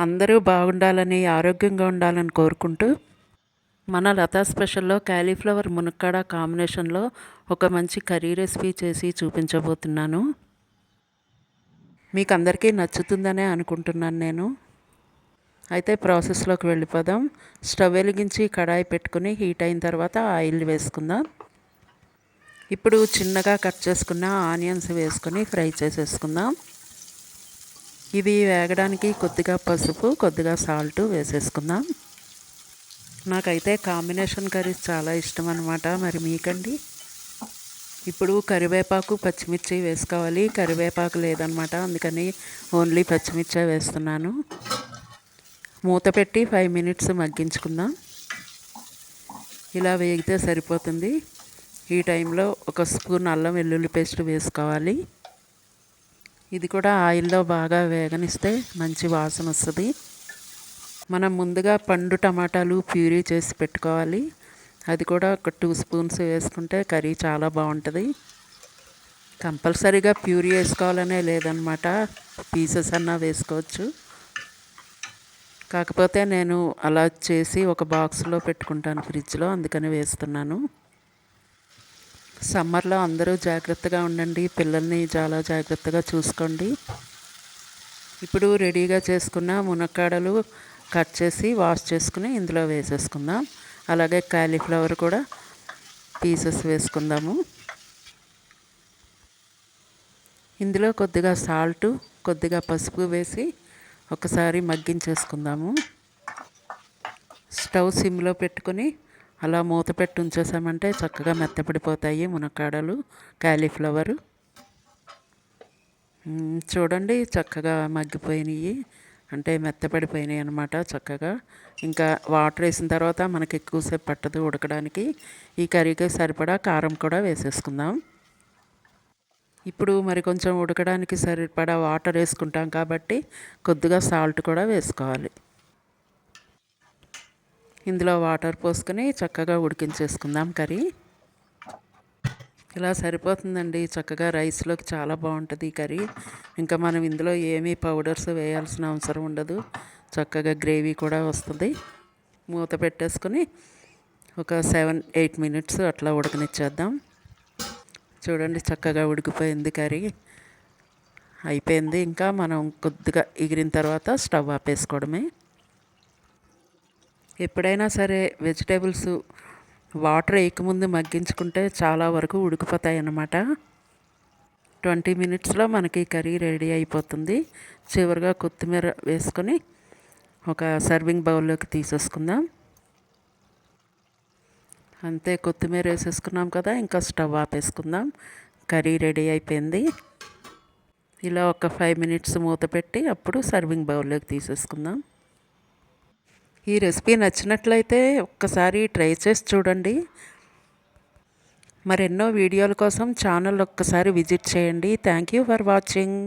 అందరూ బాగుండాలని ఆరోగ్యంగా ఉండాలని కోరుకుంటూ మన లతా స్పెషల్లో క్యాలీఫ్లవర్ మునక్కాడ కాంబినేషన్లో ఒక మంచి కర్రీ రెసిపీ చేసి చూపించబోతున్నాను. మీకు అందరికీ నచ్చుతుందనే అనుకుంటున్నాను నేను. అయితే ప్రాసెస్లోకి వెళ్ళిపోదాం. స్టవ్ వెలిగించి కడాయి పెట్టుకుని హీట్ అయిన తర్వాత ఆయిల్ వేసుకుందాం. ఇప్పుడు చిన్నగా కట్ చేసుకున్న ఆనియన్స్ వేసుకొని ఫ్రై చేసేసుకుందాం. ఇవి వేగడానికి కొద్దిగా పసుపు కొద్దిగా సాల్ట్ వేసేసుకుందాం. నాకైతే కాంబినేషన్ కర్రీస్ చాలా ఇష్టం అనమాట మరి మీకండి? ఇప్పుడు కరివేపాకు పచ్చిమిర్చి వేసుకోవాలి. కరివేపాకు లేదనమాట అందుకని ఓన్లీ పచ్చిమిర్చి వేస్తున్నాను. మూత పెట్టి ఫైవ్ మినిట్స్ మగ్గించుకుందాం. ఇలా వేగితే సరిపోతుంది. ఈ టైంలో ఒక స్పూన్ అల్లం వెల్లుల్లి పేస్ట్ వేసుకోవాలి. ఇది కూడా ఆయిల్లో బాగా వేగనిస్తే మంచి వాసన వస్తుంది. మనం ముందుగా పండు టమాటాలు ప్యూరీ చేసి పెట్టుకోవాలి. అది కూడా ఒక టూ స్పూన్స్ వేసుకుంటే కర్రీ చాలా బాగుంటుంది. కంపల్సరీగా ప్యూరీ వేసుకోవాలనే లేదనమాట. పీసెస్ అన్నా వేసుకోవచ్చు. కాకపోతే నేను అలా చేసి ఒక బాక్స్లో పెట్టుకుంటాను ఫ్రిడ్జ్లో అందుకని వేస్తున్నాను. సమ్మర్లో అందరూ జాగ్రత్తగా ఉండండి పిల్లల్ని చాలా జాగ్రత్తగా చూసుకోండి. ఇప్పుడు రెడీగా చేసుకున్న మునక్కాడలు కట్ చేసి వాష్ చేసుకుని ఇందులో వేసేసుకుందాం. అలాగే కాలీఫ్లవర్ కూడా పీసెస్ వేసుకుందాము. ఇందులో కొద్దిగా సాల్ట్ కొద్దిగా పసుపు వేసి ఒకసారి మగ్గించేసుకుందాము. స్టవ్ సిమ్లో పెట్టుకొని అలా మూత పెట్టి ఉంచేసామంటే చక్కగా మెత్తపడిపోతాయి మునక్కాడలు కాలీఫ్లవరు చూడండి చక్కగా మగ్గిపోయినాయి. అంటే మెత్తపడిపోయినాయి అనమాట చక్కగా. ఇంకా వాటర్ వేసిన తర్వాత మనకి ఎక్కువసేపు పట్టదు ఉడకడానికి. ఈ కర్రీకి సరిపడా కారం కూడా వేసేసుకుందాం. ఇప్పుడు మరి కొంచెం ఉడకడానికి సరిపడా వాటర్ వేసుకుంటాం కాబట్టి కొద్దిగా సాల్ట్ కూడా వేసుకోవాలి. ఇందులో వాటర్ పోసుకొని చక్కగా ఉడికించేసుకుందాం కర్రీ. ఇలా సరిపోతుందండి. చక్కగా రైస్లోకి చాలా బాగుంటుంది ఈ కర్రీ. ఇంకా మనం ఇందులో ఏమీ పౌడర్స్ వేయాల్సిన అవసరం ఉండదు. చక్కగా గ్రేవీ కూడా వస్తుంది. మూత పెట్టేసుకొని ఒక సెవెన్ ఎయిట్ మినిట్స్ అట్లా ఉడకనిచ్చేద్దాం. చూడండి చక్కగా ఉడికిపోయింది కర్రీ. అయిపోయింది. ఇంకా మనం కొద్దిగా ఎగిరిన తర్వాత స్టవ్ ఆపేసుకోవడమే. ఎప్పుడైనా సరే వెజిటేబుల్స్ వాటర్ వేయకముందు మగ్గించుకుంటే చాలా వరకు ఉడికిపోతాయి అన్నమాట ట్వంటీ మినిట్స్లో మనకి కర్రీ రెడీ అయిపోతుంది. చివరిగా కొత్తిమీర వేసుకొని ఒక సర్వింగ్ బౌల్లోకి తీసేసుకుందాం. అంతే కొత్తిమీర వేసేసుకున్నాం కదా ఇంకా స్టవ్ ఆపేసుకుందాం. కర్రీ రెడీ అయిపోయింది. ఇలా ఒక ఫైవ్ మినిట్స్ మూత పెట్టి అప్పుడు సర్వింగ్ బౌల్లోకి తీసేసుకుందాం. ఈ రెసిపీ నచ్చినట్లయితే ఒక్కసారి ట్రై చేసి చూడండి. మరెన్నో వీడియోల కోసం ఛానల్ ఒక్కసారి విజిట్ చేయండి. Thank you for watching